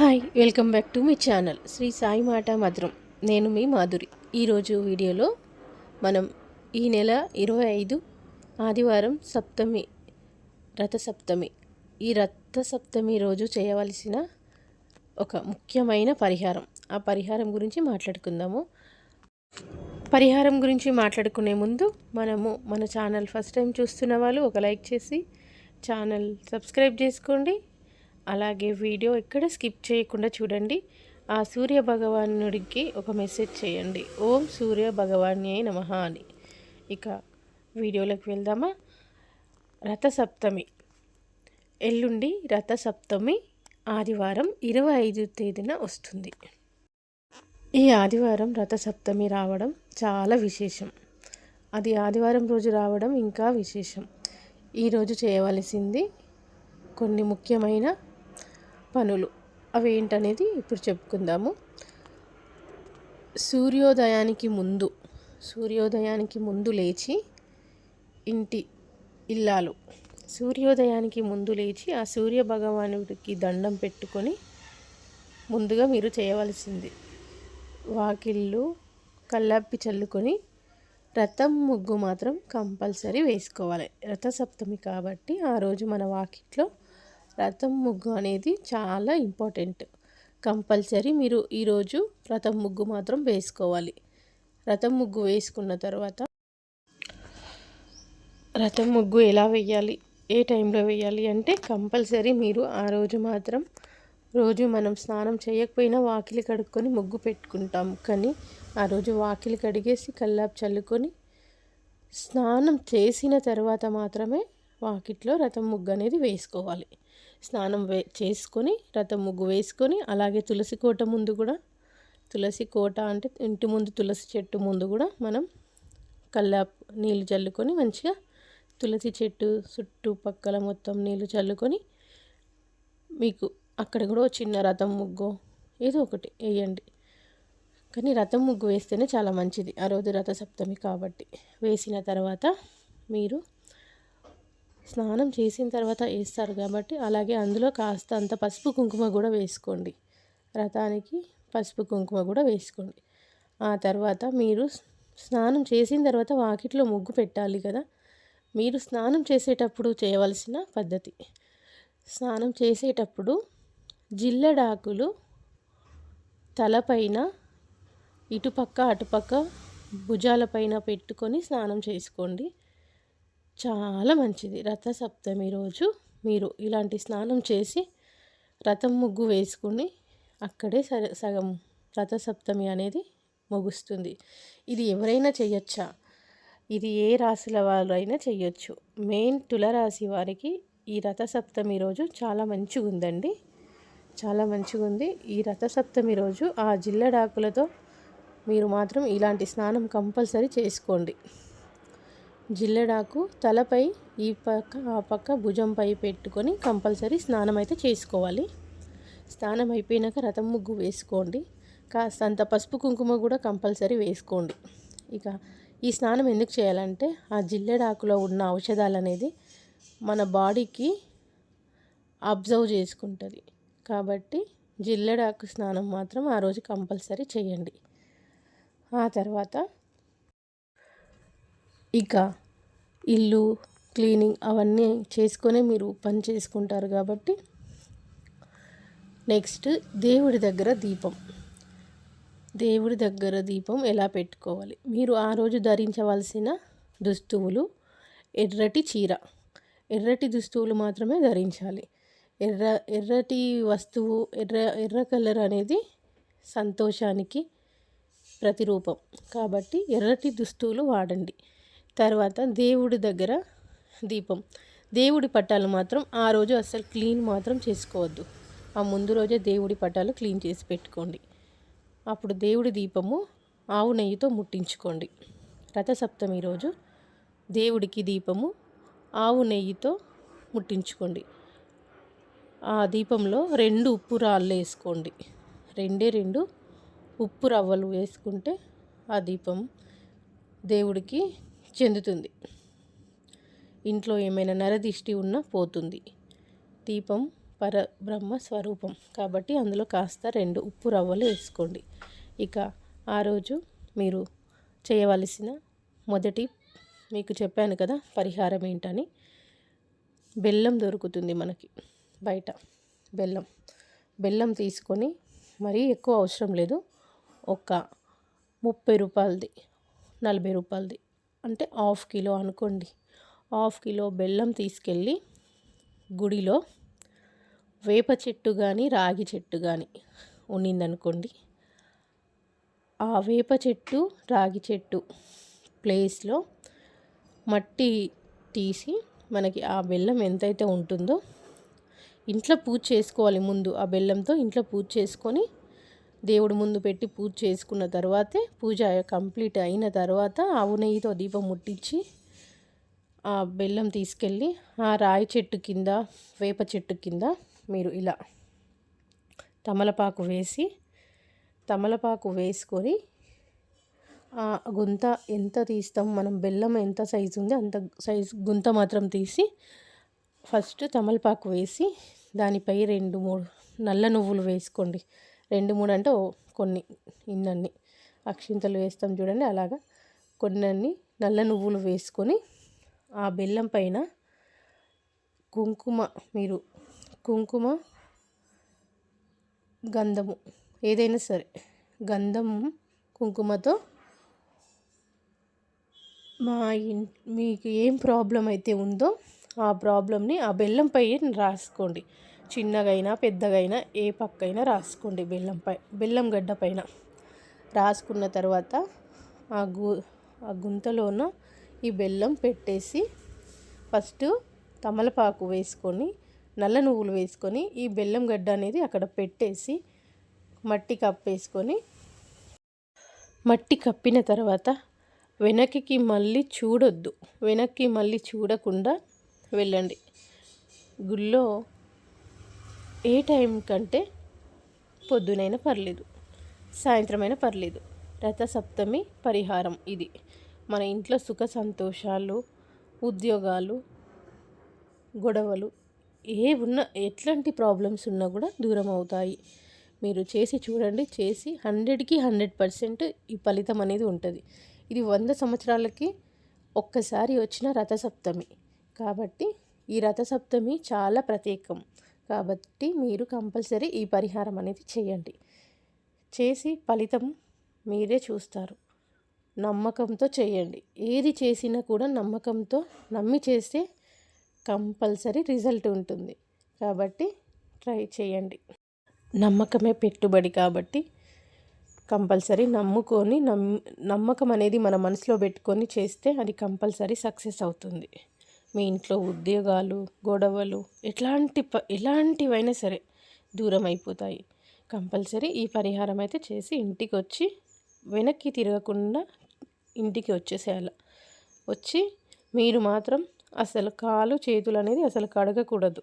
Hi welcome back to మీ channel Sri Sai మాట మధురం. నేను మీ మాధురి. ఈరోజు వీడియోలో మనం ఈ నెల ఇరవై ఐదు ఆదివారం సప్తమి రథ సప్తమి ఈ రథ సప్తమి రోజు చేయవలసిన ఒక ముఖ్యమైన పరిహారం. ఆ పరిహారం గురించి మాట్లాడుకుందాము. పరిహారం గురించి మాట్లాడుకునే ముందు మనము మన ఛానల్ ఫస్ట్ టైం చూస్తున్న వాళ్ళు ఒక లైక్ చేసి ఛానల్ సబ్స్క్రైబ్ చేసుకోండి. అలాగే వీడియో ఎక్కడ స్కిప్ చేయకుండా చూడండి. ఆ సూర్య భగవానుడికి ఒక మెసేజ్ చేయండి. ఓం సూర్య భగవాన్యే నమ అని. ఇక వీడియోలోకి వెళ్దామా? రథసప్తమి. ఎల్లుండి రథసప్తమి ఆదివారం ఇరవై ఐదు తేదీన వస్తుంది. ఈ ఆదివారం రథసప్తమి రావడం చాలా విశేషం. అది ఆదివారం రోజు రావడం ఇంకా విశేషం. ఈరోజు చేయవలసింది కొన్ని ముఖ్యమైన పనులు. అవి ఏంటనేది ఇప్పుడు చెప్పుకుందాము. సూర్యోదయానికి ముందు సూర్యోదయానికి ముందు లేచి ఇంటి ఇల్లాలు. సూర్యోదయానికి ముందు లేచి ఆ సూర్య భగవానుడికి దండం పెట్టుకొని ముందుగా మీరు చేయవలసింది. వాకిళ్ళు కల్లాప్పి చల్లుకొని రథం ముగ్గు మాత్రం కంపల్సరీ వేసుకోవాలి. రథసప్తమి కాబట్టి ఆ రోజు మన వాకిట్లో రథం ముగ్గు అనేది చాలా ఇంపార్టెంట్. కంపల్సరీ మీరు ఈరోజు రథం ముగ్గు మాత్రం వేసుకోవాలి. రథం ముగ్గు వేసుకున్న తర్వాత రథం ముగ్గు ఎలా వేయాలి? ఏ టైంలో వేయాలి అంటే కంపల్సరీ మీరు ఆ రోజు మాత్రం రోజు మనం స్నానం చేయకపోయినా వాకిలి కడుక్కొని ముగ్గు పెట్టుకుంటాం. కానీ ఆ రోజు వాకిలి కడిగేసి కల్లాపు చల్లుకొని స్నానం చేసిన తర్వాత మాత్రమే వాకిట్లో రథం ముగ్గు అనేది వేసుకోవాలి. స్నానం వే చేసుకొని రథం ముగ్గు వేసుకొని అలాగే తులసి కోట ముందు కూడా తులసి కోట అంటే ఇంటి ముందు తులసి చెట్టు ముందు కూడా మనం కల్లా నీళ్ళు చల్లుకొని మంచిగా తులసి చెట్టు చుట్టుపక్కల మొత్తం నీళ్ళు చల్లుకొని మీకు అక్కడ కూడా చిన్న రథం ముగ్గు ఏదో ఒకటి వేయండి. కానీ రథం ముగ్గు వేస్తేనే చాలా మంచిది. ఆ రోజు రథసప్తమి కాబట్టి. వేసిన తర్వాత మీరు స్నానం చేసిన తర్వాత వేస్తారు కాబట్టి అలాగే అందులో కాస్త అంత పసుపు కుంకుమ కూడా వేసుకోండి. రథానికి పసుపు కుంకుమ కూడా వేసుకోండి. ఆ తర్వాత మీరు స్నానం చేసిన తర్వాత వాకిట్లో ముగ్గు పెట్టాలి కదా. మీరు స్నానం చేసేటప్పుడు చేయవలసిన పద్ధతి. స్నానం చేసేటప్పుడు జిల్లడాకులు తలపైన ఇటుపక్క అటుపక్క భుజాలపైన పెట్టుకొని స్నానం చేసుకోండి. చాలా మంచిది. రథసప్తమి రోజు మీరు ఇలాంటి స్నానం చేసి రథం ముగ్గు వేసుకుని అక్కడే సగం రథసప్తమి అనేది ముగుస్తుంది. ఇది ఎవరైనా చేయొచ్చా ఇది ఏ రాశుల వారైనా చేయొచ్చు మెయిన్ తులరాశి వారికి ఈ రథసప్తమి రోజు చాలా మంచిగా ఉందండి చాలా మంచిగా ఉంది ఈ రథసప్తమి రోజు ఆ జిల్లడాకులతో మీరు మాత్రం ఇలాంటి స్నానం కంపల్సరీ చేసుకోండి. జిల్లెడాకు తలపై ఈ పక్క ఆ పక్క భుజంపై పెట్టుకొని కంపల్సరీ స్నానం అయితే చేసుకోవాలి. స్నానం అయిపోయినాక రథం ముగ్గు వేసుకోండి. కాస్త అంత పసుపు కుంకుమ కూడా కంపల్సరీ వేసుకోండి. ఇక ఈ స్నానం ఎందుకు చేయాలంటే ఆ జిల్లెడాకులో ఉన్న ఔషధాలు అనేది మన బాడీకి అబ్జర్వ్ చేసుకుంటుంది. కాబట్టి జిల్లెడాకు స్నానం మాత్రం ఆ రోజు కంపల్సరీ చేయండి. ఆ తర్వాత ఇక ఇల్లు క్లీనింగ్ అవన్నీ చేసుకొని మీరు పని చేసుకుంటారు కాబట్టి నెక్స్ట్ దేవుడి దగ్గర దీపం. దేవుడి దగ్గర దీపం ఎలా పెట్టుకోవాలి? మీరు ఆ రోజు ధరించవలసిన దుస్తువులు ఎర్రటి చీర. ఎర్రటి దుస్తువులు మాత్రమే ధరించాలి. ఎర్ర ఎర్రటి వస్తువు ఎర్ర ఎర్ర కలర్ అనేది సంతోషానికి ప్రతిరూపం. కాబట్టి ఎర్రటి దుస్తువులు వాడండి. తర్వాత దేవుడి దగ్గర దీపం. దేవుడి పట్టాలు మాత్రం ఆ రోజు అస్సలు క్లీన్ మాత్రం చేసుకోవద్దు. ఆ ముందు రోజే దేవుడి పట్టాలు క్లీన్ చేసి పెట్టుకోండి. అప్పుడు దేవుడి దీపము ఆవు నెయ్యితో ముట్టించుకోండి. రథసప్తమి రోజు దేవుడికి దీపము ఆవు నెయ్యితో ముట్టించుకోండి. ఆ దీపంలో రెండు ఉప్పు రాళ్ళు వేసుకోండి. రెండే రెండు ఉప్పు రవ్వలు వేసుకుంటే ఆ దీపం దేవుడికి చెందుతుంది. ఇంట్లో ఏమైనా నరదిష్టి ఉన్నా పోతుంది. దీపం పరబ్రహ్మ స్వరూపం. కాబట్టి అందులో కాస్త రెండు ఉప్పు రవ్వలు వేసుకోండి. ఇక ఆ రోజు మీరు చేయవలసిన మొదటి మీకు చెప్పాను కదా పరిహారం ఏంటని. బెల్లం దొరుకుతుంది మనకి బయట. బెల్లం. బెల్లం తీసుకొని మరీ ఎక్కువ అవసరం లేదు. ఒక ముప్పై రూపాయలది నలభై రూపాయలది. అంటే హాఫ్ కిలో అనుకోండి. హాఫ్ కిలో బెల్లం తీసుకెళ్ళి గుడిలో వేప చెట్టు కానీ రాగి చెట్టు కానీ ఉన్నిందనుకోండి. ఆ వేప చెట్టు రాగి చెట్టు ప్లేస్లో మట్టి తీసి మనకి ఆ బెల్లం ఎంతైతే ఉంటుందో ఇంట్లో పూజ చేసుకోవాలి ముందు. ఆ బెల్లంతో ఇంట్లో పూజ చేసుకొని దేవుడు ముందు పెట్టి పూజ చేసుకున్న తర్వాతే పూజ కంప్లీట్ అయిన తర్వాత ఆవు నెయ్యితో దీపం ముట్టించి ఆ బెల్లం తీసుకెళ్ళి ఆ రాయి చెట్టు కింద వేప చెట్టు కింద మీరు ఇలా తమలపాకు వేసి తమలపాకు వేసుకొని ఆ గుంత ఎంత తీస్తాం మనం బెల్లం ఎంత సైజు ఉంది అంత సైజు గుంత మాత్రం తీసి ఫస్ట్ తమలపాకు వేసి దానిపై రెండు మూడు నల్ల నువ్వులు వేసుకోండి. రెండు మూడు అంటే కొన్ని ఇన్నన్ని అక్షింతలు వేస్తాం చూడండి అలాగా. కొన్ని నల్ల నువ్వులు వేసుకొని ఆ బెల్లం పైన కుంకుమ మీరు కుంకుమ గంధము ఏదైనా సరే గంధం కుంకుమతో మా ఇన్ మీకు ఏం ప్రాబ్లం అయితే ఉందో ఆ ప్రాబ్లమ్ని ఆ బెల్లంపై రాసుకోండి. చిన్నగైనా పెద్దగైనా ఏ పక్కైనా రాసుకోండి బెల్లంపై బెల్లం గడ్డ పైన. రాసుకున్న తర్వాత ఆ గు ఆ గుంతలోన ఈ బెల్లం పెట్టేసి ఫస్ట్ తమలపాకు వేసుకొని నల్ల నువ్వులు వేసుకొని ఈ బెల్లం గడ్డ అనేది అక్కడ పెట్టేసి మట్టి కప్పేసుకొని మట్టి కప్పిన తర్వాత వెనక్కి మళ్ళీ చూడొద్దు. వెనక్కి మళ్ళీ చూడకుండా వెళ్ళండి. గుళ్ళో ఏ టైం కంటే పొద్దునైనా పర్లేదు సాయంత్రమైనా పర్లేదు. రథసప్తమి పరిహారం ఇది. మన ఇంట్లో సుఖ సంతోషాలు ఉద్యోగాలు గొడవలు ఏ ఉన్న ఎట్లాంటి ప్రాబ్లమ్స్ ఉన్నా కూడా దూరం అవుతాయి. మీరు చేసి చూడండి చేసి హండ్రెడ్కి హండ్రెడ్ పర్సెంట్ ఈ ఫలితం అనేది ఉంటుంది. ఇది వంద సంవత్సరాలకి ఒక్కసారి వచ్చిన రథసప్తమి. కాబట్టి ఈ రథసప్తమి చాలా ప్రత్యేకం. కాబట్టి మీరు కంపల్సరీ ఈ పరిహారం అనేది చేయండి. చేసి ఫలితం మీరే చూస్తారు. నమ్మకంతో చేయండి. ఏది చేసినా కూడా నమ్మకంతో నమ్మి చేస్తే కంపల్సరీ రిజల్ట్ ఉంటుంది. కాబట్టి ట్రై చేయండి. నమ్మకమే పెట్టుబడి కాబట్టి కంపల్సరీ నమ్ముకొని నమ్ నమ్మకం అనేది మన మనసులో పెట్టుకొని చేస్తే అది కంపల్సరీ సక్సెస్ అవుతుంది. మీ ఇంట్లో ఉద్యోగాలు గొడవలు ఎట్లాంటి ప ఎలాంటివైనా సరే దూరం అయిపోతాయి కంపల్సరీ ఈ పరిహారం అయితే చేసి ఇంటికి వచ్చి వెనక్కి తిరగకుండా ఇంటికి వచ్చేసేయాలి. వచ్చి మీరు మాత్రం అసలు కాలు చేతులు అనేది అసలు కడగకూడదు.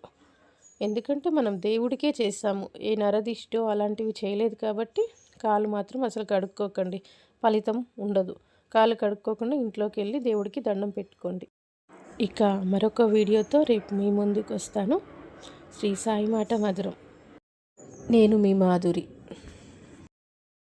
ఎందుకంటే మనం దేవుడికే చేస్తాము. ఏ నరదిష్టో అలాంటివి చేయలేదు కాబట్టి కాలు మాత్రం అసలు కడుక్కోకండి. ఫలితం ఉండదు. కాలు కడుక్కోకుండా ఇంట్లోకి వెళ్ళి దేవుడికి దండం పెట్టుకోండి. ఇక మరొక వీడియోతో రేపు మీ ముందుకు వస్తాను శ్రీ సాయి మాట మధురం నేను మీ మాధురి.